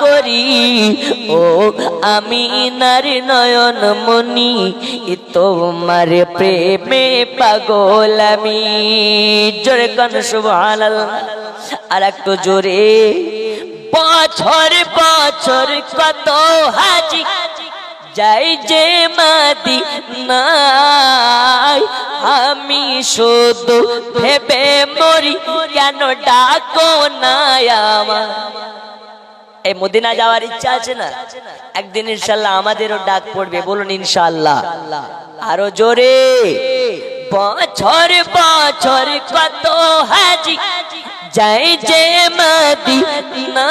করি। ও আমি নারী নয়ন মনি তোমার প্রেমে পাগল আমি। জোরে কান সুবহানাল্লাহ। আর একটু জোরে। বছর বছর কত হাজি, যাই যে মাদি নাই আমি শুধু ভেবে মরি, কেন ডাকো নাই আমার এই মদিনা যাওয়ার ইচ্ছা আছে না? একদিন ইনশাল্লাহ আমাদেরও ডাক পড়বে, বলুন ইনশাল্লাহ। আরও জোরে। বছর বছর কত হাজি, যাই যে মাদিনা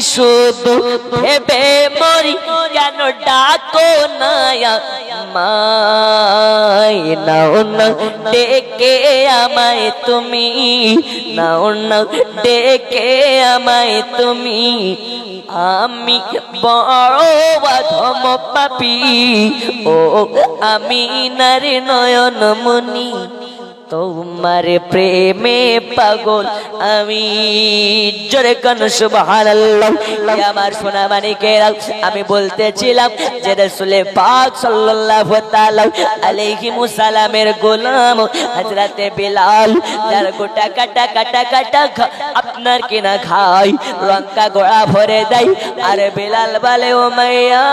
শুধু ভেবে মরি কেন ডাকো নায়া? মাই, নাও না ডেকে আমায় তুমি। নাও না ডেকে আমায় তুমি। আমি বড় বাধম পাপি। ও, আমি নারী নয়ন মুনি। তোমার প্রেমে পাগল আমি। জোরে কান, সুবহানাল্লাহ। আমার সোনা মানিকেরা আমি বলতেছিলাম যে রাসূল পাক সাল্লাল্লাহু তাআলা আলাইহি মুসাল্লামের গোলাম হযরতে বিলাল, যার গোটা কাটা কাটা কাটা আপনার কিনা খাই লঙ্কা গোড়া ভরে দেয়। আর বিলাল বলে, ও মাইয়া।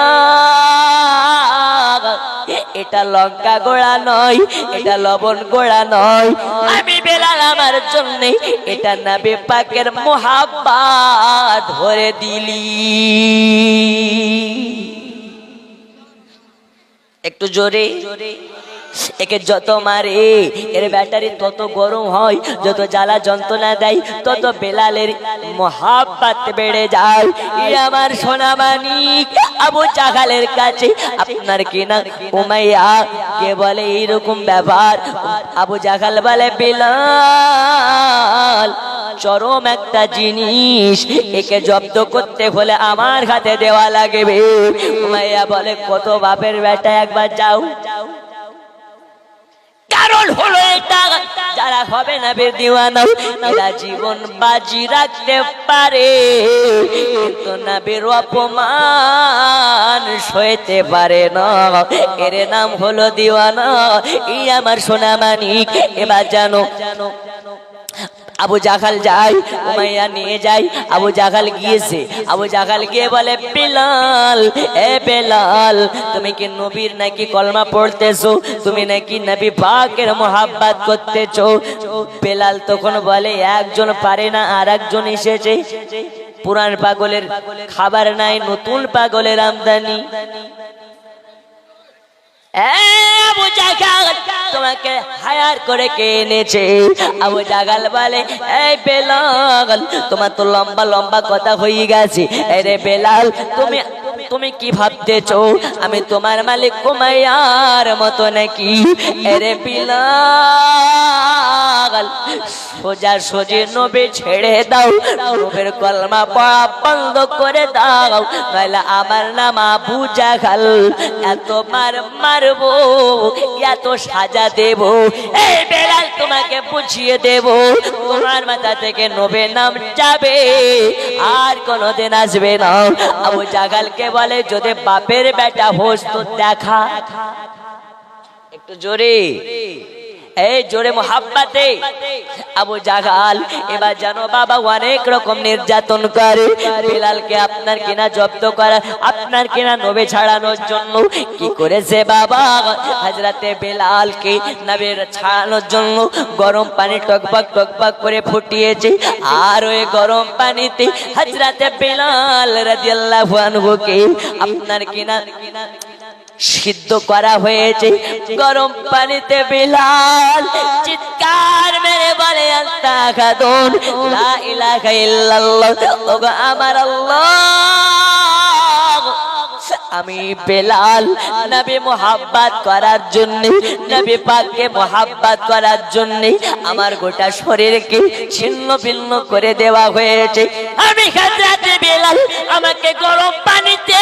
এটা লঙ্কা গোড়া নয়, এটা লবণ গোড়া নয়। আমি বেলাল আমার জন্য এটা নাবে পাকের মোহাব্বা ধরে দিলি। একটু জোরে জোরে। একে যত মারে, এর ব্যাটারি তত গরম হয়, যত জ্বালা যন্ত্রণা দেয়, তত বেলালের মহাব্বাত বেড়ে যায়। এই আমার সোনা মানিক আবু চাকালের কাছে আপনার কিনা উমাইয়া কে বলে এইরকম ব্যাপার আবু জাগাল বলে, বেলাল, চরম একটা জিনিস, একে জব্দ করতে হলে আমার হাতে দেওয়া লাগবে। উমাইয়া বলে, কত বাপের বেটা, একবার যাও। কারণ হলো এটা। যারা হবে না বে দিওয়ানা জীবন বাজি রাখতে পারে। কিন্তু না বের অপমান সইতে পারে না। এর নাম হলো দিওয়ানা। ই আমার সোনা মানিক এবার জানো জানো। আবু জাখাল যায়, উমাইয়া নিয়ে যাই আবু জাখাল গিয়েছে। আবু জাখাল গিয়ে বলে, বেলাল, এ বেলাল, তুমি কি নবীর নাকি কলমা পড়তেছো? তুমি নাকি নবী পাকের মোহাব্বত করতেছো? বেলাল তখন বলে, একজন পারে না আর একজন এসেছে। পুরান পাগলের খাবার নাই, নতুন পাগলের আমদানি। এ আবু জাগাল তোমাকে হায়ার করে কে এনেছে? আবু জাগাল বলে, এই বেলাল, তোমার তো লম্বা লম্বা কথা হয়ে গেছে। বেলাল, তুমি তুমি কি ভাবতেছ? আমি তোমার মালিক কুমাইয়ার মতো নাকি? এরে বিলাল সোজা সোজে নবে ছেড়ে দাও, নবের কলমা পড়া বন্ধ করে দাও, নইলে আমার নাম আবু জাগাল এত মার মারবো, এত সাজা দেব, এই বেলাল তোমাকে বুঝিয়ে দেব, তোমার মাথা থেকে নবে নাম যাবে, আর কোনোদিন আসবে না। আবু জাগালকে বলে, যদি বাপের বেটা হোস তো দেখা। একটু জোরে। এই জোরে মোহাব্বাতে আবু জাগাল, এবার জানো বাবা, অনেক রকম নির্যাতন করে। বিলালকে আপনার কিনা জব্দ করা, আপনার কিনা নবে ছাড়ানোর জন্য। কি করেছে বাবা? হাজরাতে বেলালকে নবের ছাড়ানোর জন্য গরম পানি টকবক টকবক করে ফুটিয়েছে। আর ওই গরম পানিতে হাজরাতে বেলাল রাদিয়াল্লাহু আনহুকে আপনার কিনা সিদ্ধ করা হয়েছে। গরম পানিতে বিলাল, চিৎকার মেরে বলে আমার আল্লাহ, আমি বেলাল, নবী মোহাব্বাত করার জন্য, নবী পাককে মোহাব্বত করার জন্য আমার গোটা শরীরকে ছিন্ন ভিন্ন করে দেওয়া হয়েছে। আমি বেলাল, আমাকে গরম পানিতে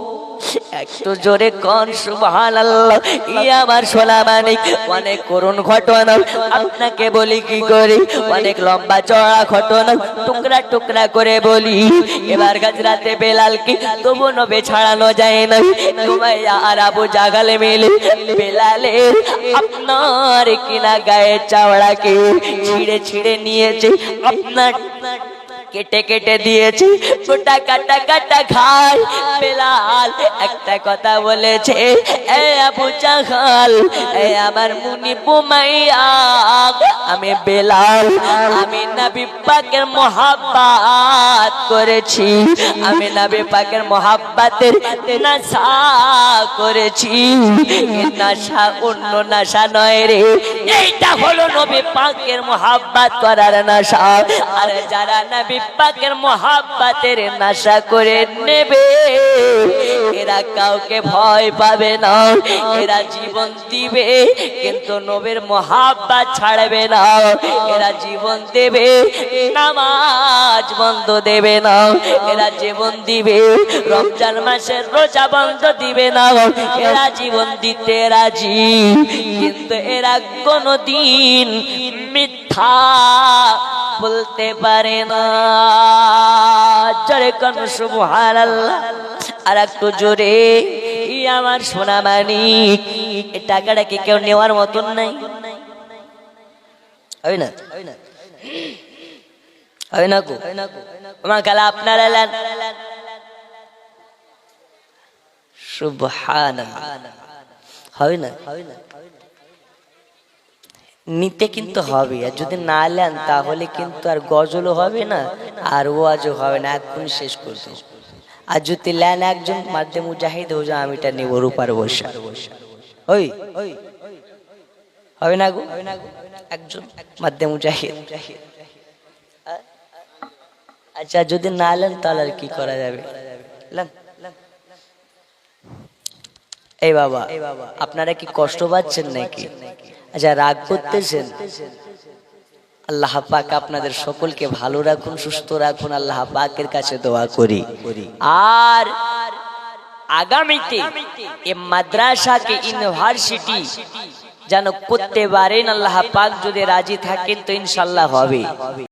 একটু জোরে কন সুবহান আল্লাহ ই আমার সোনা মানিক, অনেক করুণ ঘটনা। আপনাকে বলি কি করি? অনেক লম্বা চড়া ঘটনা। টুকরা টুকরা করে বলি, এবার গাজরাতে বেলাল কি? তবু নবে ছাড়ানো যায় না। তোমায় আর আবু জাগালে মেলে বেলালের আপনার কিনা গায়ে চাওড়াকে ছিঁড়ে ছিঁড়ে নিয়েছে আপনার কেটে কেটে দিয়েছি, গোটা কাটা কাটা খাই বেলাল একটা কথা বলেছে, এ আবু জাহাল, এ আমার মুনি বুমাইয়া, আমি বেলাল, আমি নবী পাকের মোহাব্বত করেছি, আমি নবী পাকের মোহাব্বতের নাশা করেছি। নাশা অন্য নাশা নয় রে, এইটা হলো নবী পাকের মোহাব্বত করার নাশা। আর যারা নবী পাকের মোহাব্বতের নাশা করে নেবে। এরা কাউকে ভয় পাবে না, এরা জীবন দিবে, কিন্তু নবীর মোহাব্বত ছাড়বে না। এরা জীবন দেবে, নামাজ বন্ধ দেবে না। এরা জীবন দিবে, রমজান মাসের রোজা বন্ধ দিবে না। এরা জীবন দিতে রাজি, কিন্তু এরা কোনো দিন মিথ্যা বলতে পারে না। জোরে কোন সুবহান আর একটু জোরে। আমার সোনা মানি টাকাটা কি কেউ নেওয়ার মতন নাই? হয় না? হয় না কো আমার গালা আপনারা লেন। সুবহান হয় না? নিতে কিন্তু হবে। আর যদি না নেন, তাহলে কিন্তু আর গজলও হবে না, আর ওয়াজও হবে না। এখন শেষ করতে আর যদি লেন একজন মাধ্যে মুজাহিদ হয়ে আমিটা নেব রূপার বসা ওই, হবে না গো? একজন মাধ্যে মুজাহিদ। আচ্ছা যদি না নেন, তাহলে আর কি করা যাবে? এই বাবা, আপনারা কি কষ্ট পাচ্ছেন নাকি? আচ্ছা রাগ করতেছেন? আল্লাহ পাক আপনাদের সকলকে ভালো রাখুন, সুস্থ রাখুন, আল্লাহ পাকের কাছে দোয়া করি। আর আগামীতে এ মাদ্রাসাকে, ইউনিভার্সিটি যেন করতে পারেন, আল্লাহ পাক যদি রাজি থাকেন তো ইনশাল্লাহ হবে।